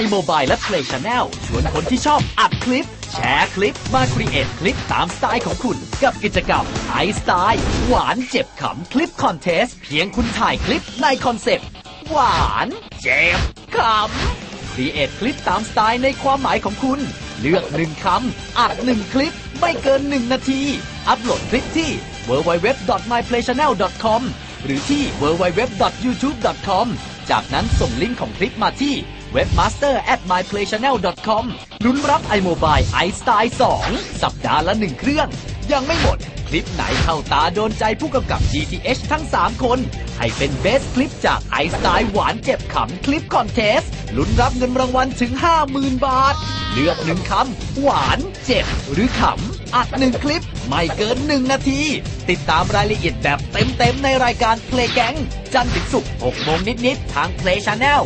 iMobile และ Play Channel ชวนคนที่ชอบอัดคลิป แชร์คลิปมาครีเอทคลิปตามสไตล์ของคุณ กับกิจกรรมไอสไตล์หวานเจ็บขำคลิปคอนเทสเพียงคุณถ่ายคลิปในคอนเซปต์ หวานเจ็บขำครีเอทคลิปตามสไตล์ในความหมายของคุณ เลือกหนึ่งคำอัดหนึ่งคลิปไม่เกินหนึ่งนาที อัปโหลดคลิปที่ www.myplaychannel.com หรือที่ www.youtube.com จากนั้นส่งลิงก์ของคลิปมาที่ webmaster at myplaychannel.com ลุ้นรับ iMobile iStyle 2 สัปดาห์ละหนึ่งเครื่อง ยังไม่หมด คลิปไหนเข้าตาโดนใจผู้กำกับ GTH ทั้ง 3 คน ให้เป็นเบสคลิปจาก iStyle หวานเจ็บขำคลิปคอนเทส ลุ้นรับเงินรางวัลถึง 50,000 บาท เลือกหนึ่งคำ หวาน เจ็บ หรือขำ อัดหนึ่งคลิป ไม่เกินหนึ่งนาที ติดตามรายละเอียดแบบเต็มๆในรายการ Play Gang จันทร์ถึงศุกร์6โมงนิดๆทาง Play Channel